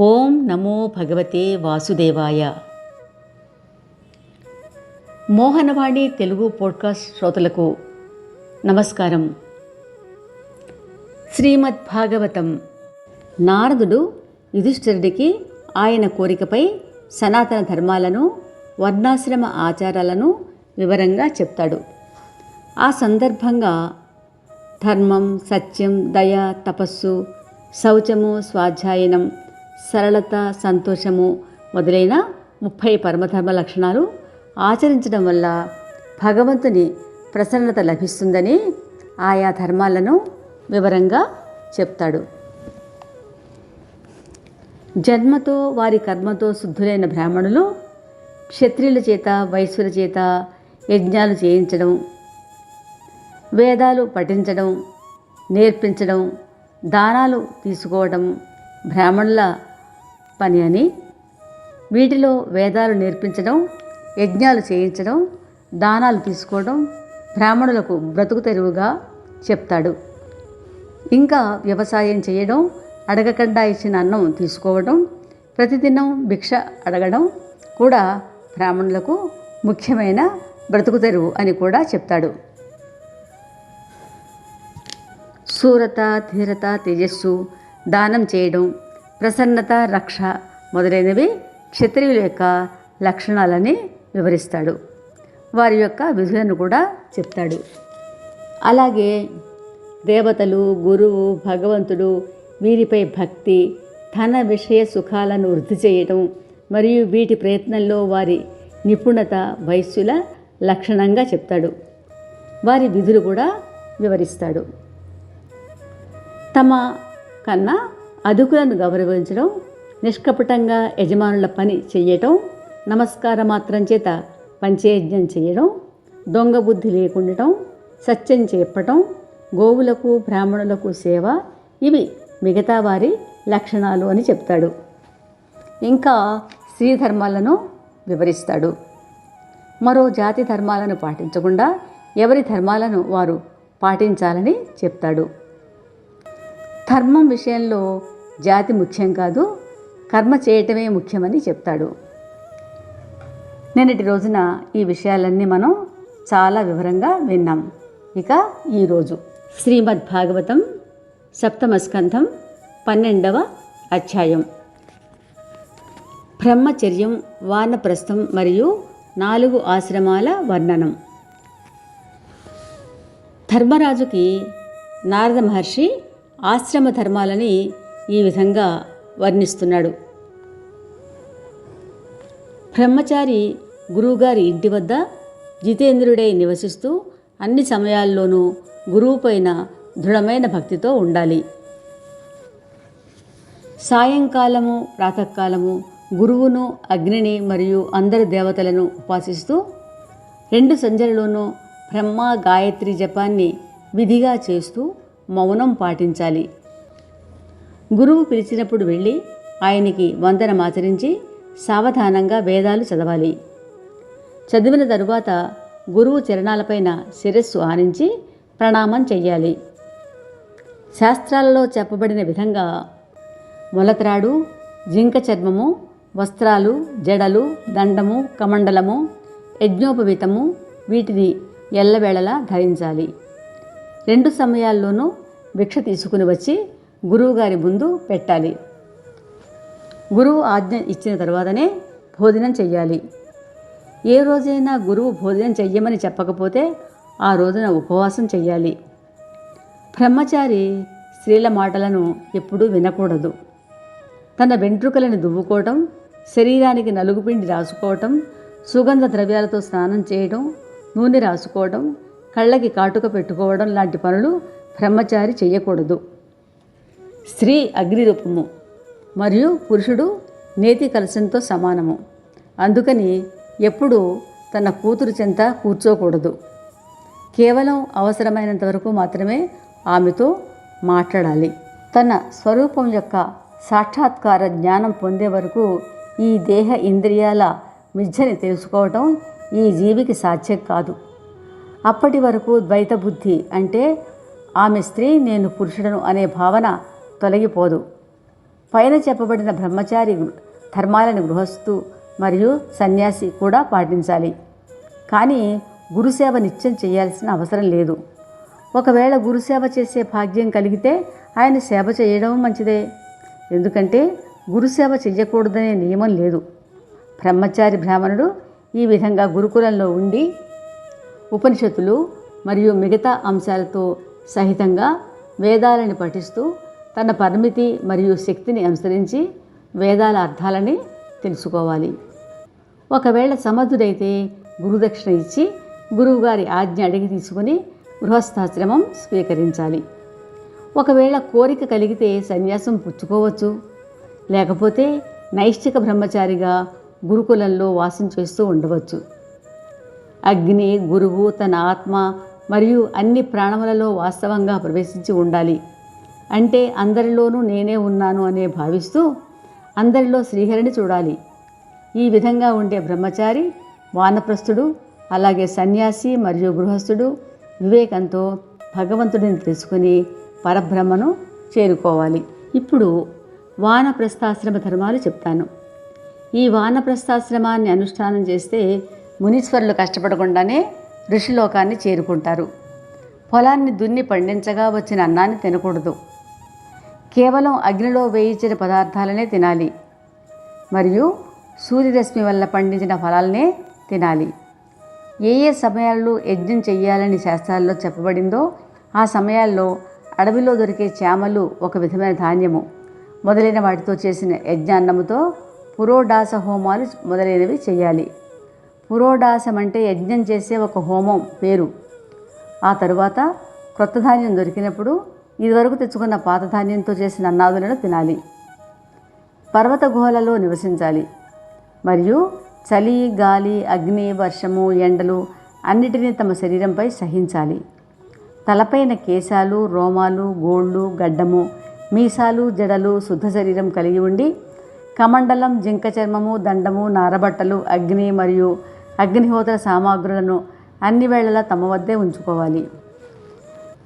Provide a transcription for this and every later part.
ఓం నమో భగవతే వాసుదేవాయ. మోహనవాణి తెలుగు పోడ్కాస్ట్ శ్రోతలకు నమస్కారం. శ్రీమద్ భాగవతం. నారదుడు యుధిష్ఠిరుడికి ఆయన కోరికపై సనాతన ధర్మాలను వర్ణాశ్రమ ఆచారాలను వివరంగా చెప్తాడు. ఆ సందర్భంగా ధర్మం సత్యం దయ తపస్సు శౌచము స్వాధ్యాయనం సరళత సంతోషము మొదలైన ముప్పై పరమధర్మ లక్షణాలు ఆచరించడం వల్ల భగవంతుని ప్రసన్నత లభిస్తుందని ఆయా ధర్మాలను వివరంగా చెప్తాడు. జన్మతో వారి కర్మతో శుద్ధులైన బ్రాహ్మణులు క్షత్రియుల చేత వైశ్యుల చేత యజ్ఞాలు చేయించడం వేదాలు పఠించడం నేర్పించడం దానాలు తీసుకోవడం బ్రాహ్మణుల పని అని. వీటిలో వేదాలు నేర్పించడం యజ్ఞాలు చేయించడం దానాలు తీసుకోవడం బ్రాహ్మణులకు బ్రతుకు తెరువుగా చెప్తాడు. ఇంకా వ్యవసాయం చేయడం అడగకుండా ఇచ్చిన అన్నం తీసుకోవడం ప్రతిదినం భిక్ష అడగడం కూడా బ్రాహ్మణులకు ముఖ్యమైన బ్రతుకు తెరువు అని కూడా చెప్తాడు. శూరత ధీరత తేజస్సు దానం చేయడం ప్రసన్నత రక్ష మొదలైనవి క్షత్రియుల యొక్క లక్షణాలని వివరిస్తాడు. వారి యొక్క విధులను కూడా చెప్తాడు. అలాగే దేవతలు గురువు భగవంతుడు వీరిపై భక్తి ధన విషయ సుఖాలను వృద్ధి చేయటం మరియు వీటి ప్రయత్నంలో వారి నిపుణత వైశ్యుల లక్షణంగా చెప్తాడు. వారి విధులు కూడా వివరిస్తాడు. తమ కన్నా అదుకులను గౌరవించడం నిష్కపటంగా యజమానుల పని చేయటం నమస్కార మాత్రం చేత పంచయజ్ఞం చేయడం దొంగ బుద్ధి లేకుండటం సత్యం చెప్పటం గోవులకు బ్రాహ్మణులకు సేవ ఇవి మిగతా వారి లక్షణాలు అని చెప్తాడు. ఇంకా స్త్రీ ధర్మాలను వివరిస్తాడు. మరో జాతి ధర్మాలను పాటించకుండా ఎవరి ధర్మాలను వారు పాటించాలని చెప్తాడు. ధర్మం విషయంలో జాతి ముఖ్యం కాదు కర్మ చేయటమే ముఖ్యమని చెప్తాడు. నేనటి రోజున ఈ విషయాలన్నీ మనం చాలా వివరంగా విన్నాం. ఇక ఈరోజు శ్రీమద్ భాగవతం సప్తమ స్కంధం పన్నెండవ అధ్యాయం. బ్రహ్మచర్యం వానప్రస్థం మరియు నాలుగు ఆశ్రమాల వర్ణనం. ధర్మరాజుకి నారద మహర్షి ఆశ్రమ ధర్మాలని ఈ విధంగా వర్ణిస్తున్నాడు. బ్రహ్మచారి గురువుగారి ఇంటి వద్ద జితేంద్రుడై నివసిస్తూ అన్ని సమయాల్లోనూ గురువుపైన దృఢమైన భక్తితో ఉండాలి. సాయంకాలము ప్రాతకాలము గురువును అగ్నిని మరియు అందరి దేవతలను ఉపాసిస్తూ రెండు సంధ్యలలోనూ బ్రహ్మ గాయత్రి జపాన్ని విధిగా చేస్తూ మౌనం పాటించాలి. గురువు పిలిచినప్పుడు వెళ్ళి ఆయనకి వందనమాచరించి సావధానంగా వేదాలు చదవాలి. చదివిన తరువాత గురువు చరణాలపైన శిరస్సు ఆనించి ప్రణామం చెయ్యాలి. శాస్త్రాలలో చెప్పబడిన విధంగా మొలత్రాడు జింక చర్మము వస్త్రాలు జడలు దండము కమండలము యజ్ఞోపవీతము వీటిని ఎల్లవేళలా ధరించాలి. రెండు సమయాల్లోనూ భిక్ష తీసుకుని వచ్చి గురువుగారి ముందు పెట్టాలి. గురువు ఆజ్ఞ ఇచ్చిన తర్వాతనే భోజనం చెయ్యాలి. ఏ రోజైనా గురువు భోజనం చెయ్యమని చెప్పకపోతే ఆ రోజున ఉపవాసం చెయ్యాలి. బ్రహ్మచారి స్త్రీల మాటలను ఎప్పుడూ వినకూడదు. తన వెంట్రుకలను దువ్వుకోవటం శరీరానికి నలుగుపిండి రాసుకోవటం సుగంధ ద్రవ్యాలతో స్నానం చేయడం నూనె రాసుకోవడం కళ్ళకి కాటుక పెట్టుకోవడం లాంటి పనులు బ్రహ్మచారి చేయకూడదు స్త్రీ అగ్నిరూపము. మరియు పురుషుడు నేతి కలశంతో సమానము. అందుకని ఎప్పుడూ తన కూతురు చెంత కూర్చోకూడదు. కేవలం అవసరమైనంత వరకు మాత్రమే ఆమెతో మాట్లాడాలి. తన స్వరూపం యొక్క సాక్షాత్కార జ్ఞానం పొందే వరకు ఈ దేహ ఇంద్రియాల మిథ్యని తెలుసుకోవటం ఈ జీవికి సాధ్యం కాదు. అప్పటి వరకు ద్వైత బుద్ధి అంటే ఆమె స్త్రీ నేను పురుషుడను అనే భావన తొలగిపోదు. పైన చెప్పబడిన బ్రహ్మచారి ధర్మాలను గృహస్థు మరియు సన్యాసి కూడా పాటించాలి. కానీ గురుసేవ నిత్యం చేయాల్సిన అవసరం లేదు. ఒకవేళ గురుసేవ చేసే భాగ్యం కలిగితే ఆయన సేవ చేయడం మంచిదే. ఎందుకంటే గురుసేవ చెయ్యకూడదనే నియమం లేదు. బ్రహ్మచారి బ్రాహ్మణుడు ఈ విధంగా గురుకులంలో ఉండి ఉపనిషత్తులు మరియు మిగతా అంశాలతో సహితంగా వేదాలని పఠిస్తూ తన పరిమితి మరియు శక్తిని అనుసరించి వేదాల అర్థాలని తెలుసుకోవాలి. ఒకవేళ సమర్థుడైతే గురుదక్షిణ ఇచ్చి గురువుగారి ఆజ్ఞ అడిగి తీసుకుని గృహస్థాశ్రమం స్వీకరించాలి. ఒకవేళ కోరిక కలిగితే సన్యాసం పుచ్చుకోవచ్చు. లేకపోతే నైష్టిక బ్రహ్మచారిగా గురుకులంలో వాసం చేస్తూ ఉండవచ్చు. అగ్ని గురువు తన ఆత్మ మరియు అన్ని ప్రాణములలో వాస్తవంగా ప్రవేశించి ఉండాలి. అంటే అందరిలోనూ నేనే ఉన్నాను అనే భావిస్తూ అందరిలో శ్రీహరిని చూడాలి. ఈ విధంగా ఉండే బ్రహ్మచారి వానప్రస్థుడు అలాగే సన్యాసి మరియు గృహస్థుడు వివేకంతో భగవంతుడిని తెలుసుకుని పరబ్రహ్మను చేరుకోవాలి. ఇప్పుడు వానప్రస్థాశ్రమ ధర్మాలు చెప్తాను. ఈ వానప్రస్థాశ్రమాన్ని అనుష్ఠానం చేస్తే మునీశ్వరులు కష్టపడకుండానే ఋషిలోకాన్ని చేరుకుంటారు. పొలాన్ని దున్ని పండించగా వచ్చిన అన్నాన్ని తినకూడదు. కేవలం అగ్నిలో వేయించిన పదార్థాలనే తినాలి. మరియు సూర్యరశ్మి వల్ల పండించిన ఫలాలనే తినాలి. ఏ ఏ సమయాల్లో యజ్ఞం చేయాలని శాస్త్రాల్లో చెప్పబడిందో ఆ సమయాల్లో అడవిలో దొరికే చేమలు ఒక విధమైన ధాన్యము. మొదలైన వాటితో చేసిన యజ్ఞాన్నముతో పురోడాస హోమాలు మొదలైనవి చేయాలి పురోడాసం అంటే యజ్ఞం చేసే ఒక హోమం పేరు. ఆ తరువాత క్రొత్త ధాన్యం దొరికినప్పుడు ఇదివరకు తెచ్చుకున్న పాత ధాన్యంతో చేసిన అన్నాదులను తినాలి. పర్వత గుహలలో నివసించాలి. మరియు చలి గాలి అగ్ని వర్షము ఎండలు అన్నిటినీ తమ శరీరంపై సహించాలి. తలపైన కేశాలు రోమాలు గోళ్ళు గడ్డము మీసాలు జడలు శుద్ధ శరీరం కలిగి ఉండి కమండలం జింక చర్మము దండము నారబట్టలు అగ్ని మరియు అగ్నిహోత్ర సామాగ్రులను అన్ని వేళలా తమ వద్దే ఉంచుకోవాలి.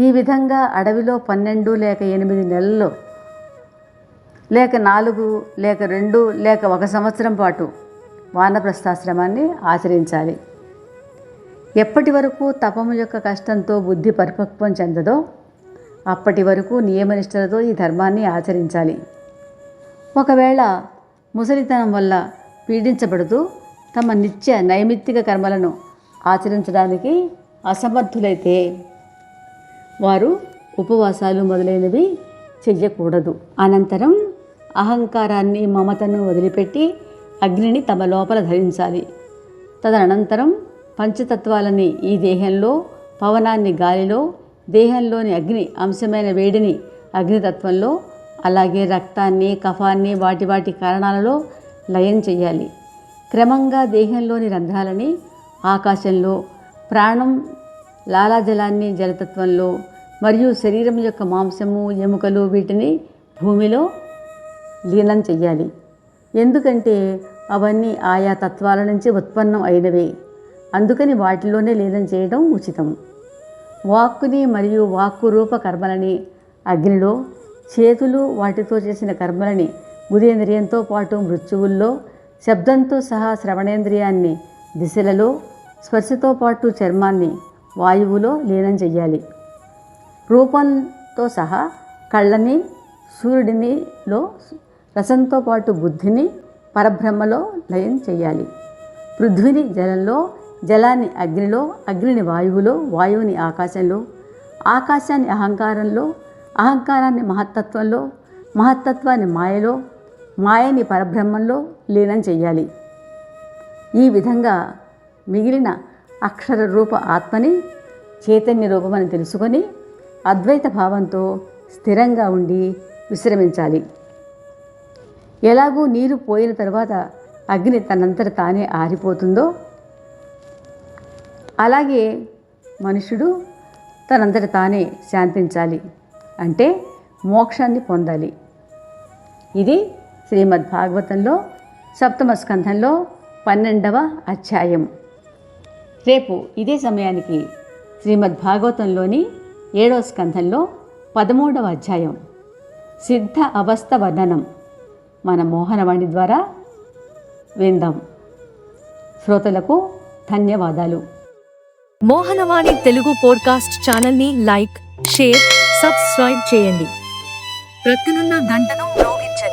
ఈ విధంగా అడవిలో పన్నెండు లేక ఎనిమిది నెలల్లో లేక నాలుగు లేక రెండు లేక ఒక సంవత్సరం పాటు వానప్రస్థాశ్రమాన్ని ఆచరించాలి. ఎప్పటి వరకు తపము యొక్క కష్టంతో బుద్ధి పరిపక్వం చెందదో అప్పటి వరకు నియమనిష్టలతో ఈ ధర్మాన్ని ఆచరించాలి. ఒకవేళ ముసలితనం వల్ల పీడించబడుతూ తమ నిత్య నైమిత్తిక కర్మలను ఆచరించడానికి అసమర్థులైతే వారు ఉపవాసాలు మొదలైనవి చెయ్యకూడదు. అనంతరం అహంకారాన్ని మమతను వదిలిపెట్టి అగ్నిని తమ లోపల ధరించాలి. తదనంతరం పంచతత్వాలని ఈ దేహంలో పవనాన్ని గాలిలో దేహంలోని అగ్ని అంశమైన వేడిని అగ్నితత్వంలో అలాగే రక్తాన్ని కఫాన్ని వాటి వాటి కారణాలలో లయం చేయాలి క్రమంగా దేహంలోని రంధ్రాలని ఆకాశంలో ప్రాణం లాలాజలాన్ని జలతత్వంలో మరియు శరీరం యొక్క మాంసము ఎముకలు వీటిని భూమిలో లీనం చెయ్యాలి. ఎందుకంటే అవన్నీ ఆయా తత్వాల నుంచి ఉత్పన్నం అయినవే. అందుకని వాటిలోనే లీనం చేయడం ఉచితం. వాక్కుని మరియు వాక్కు రూప కర్మలని అగ్నిలో చేతులు వాటితో చేసిన కర్మలని గురేంద్రియంతో పాటు మృత్యువుల్లో శబ్దంతో సహా శ్రవణేంద్రియాన్ని దిశలలో స్పర్శతో పాటు చర్మాన్ని వాయువులో లీనం చెయ్యాలి. రూపంతో సహా కళ్ళని సూర్యుడినిలో రసంతో పాటు బుద్ధిని పరబ్రహ్మలో లయం చేయాలి పృథ్వీని జలంలో జలాన్ని అగ్నిలో అగ్నిని వాయువులో వాయువుని ఆకాశంలో ఆకాశాన్ని అహంకారంలో అహంకారాన్ని మహత్తత్వంలో మహత్తత్వాన్ని మాయలో మాయని పరబ్రహ్మంలో లీనం చెయ్యాలి. ఈ విధంగా మిగిలిన అక్షర రూప ఆత్మని చైతన్య రూపమని తెలుసుకొని అద్వైత భావంతో స్థిరంగా ఉండి విశ్రమించాలి. ఎలాగూ నీరు పోయిన తర్వాత అగ్ని తనంతట తానే ఆరిపోతుందో అలాగే మనుషుడు తనంతట తానే శాంతించాలి. అంటే మోక్షాన్ని పొందాలి. ఇది శ్రీమద్ భాగవతంలో సప్తమ స్కంధంలో పన్నెండవ అధ్యాయం. రేపు ఇదే సమయానికి శ్రీమద్ భాగవతంలోని ఏడవ స్కంధంలో పదమూడవ అధ్యాయం. సిద్ధ అవస్థ వర్ణనం. మన మోహనవాణి ద్వారా విందాం. శ్రోతలకు ధన్యవాదాలు. మోహనవాణి తెలుగు పోడ్కాస్ట్ ఛానల్ని లైక్ షేర్ సబ్స్క్రైబ్ చేయండి. ప్రక్కనున్న గంటను మ్రోగించండి.